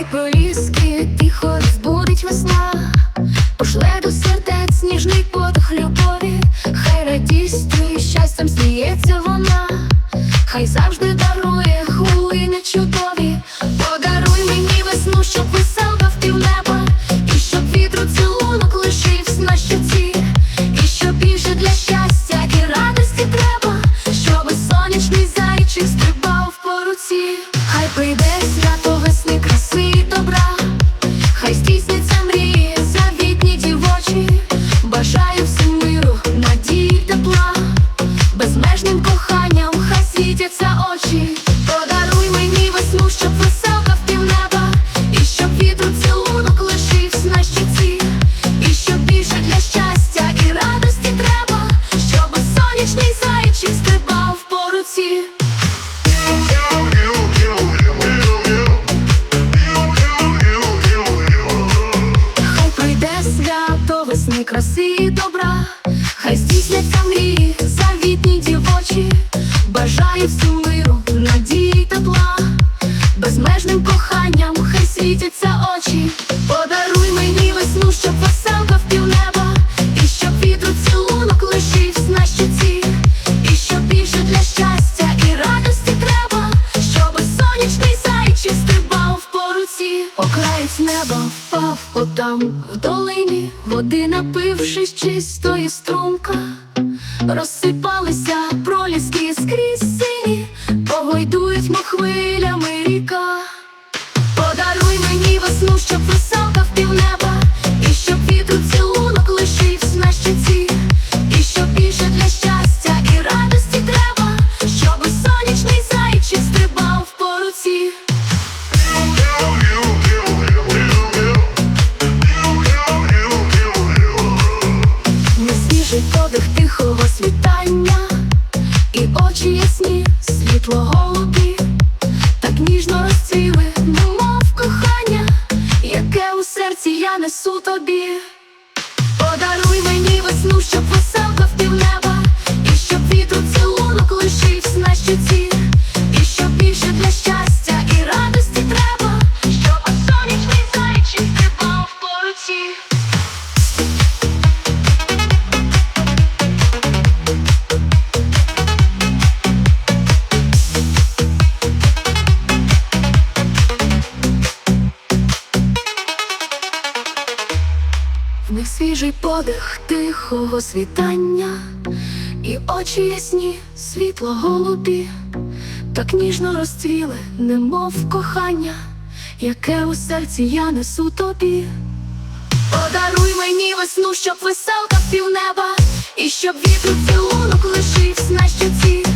Хай поліски тихо збудить весна, пошле до сердець ніжний подих любові, хай радістю і щастям сміється вона, хай завжди дарує хвилини чудові, подаруй мені весну, щоб веселка в півнеба, і щоб вітру цілунок лишився на щоці, і щоб більше для щастя і радості треба, щоб сонячний зайчик стрибав по руці, хай прийде свято тепла, безмежним коханням, хай світяться очі. Подаруй мені весну, щоб веселка в півнеба, і щоб вітру цілунок лишився на щиці, і щоб більше для щастя і радості треба, щоб сонячний зайчик стрибав по руці. Хай прийде свято весни, краси добра, мені щоб веселка в півнеба, і щоб вітру лишився на щиці, і щоб більше для щастя і радості треба, щоб сонячний зайчик стрибав по неба впав отам в долині, води напившись чистої струмка, розсипалися проліски скрізь сині, погойдують мо несу тобі. Свіжий подих тихого світання, і очі ясні, світло голубі, так ніжно розцвіли, немов кохання, яке у серці я несу тобі. Подаруй мені весну, щоб веселка в півнеба, і щоб вітру цілунок лишився на щоці,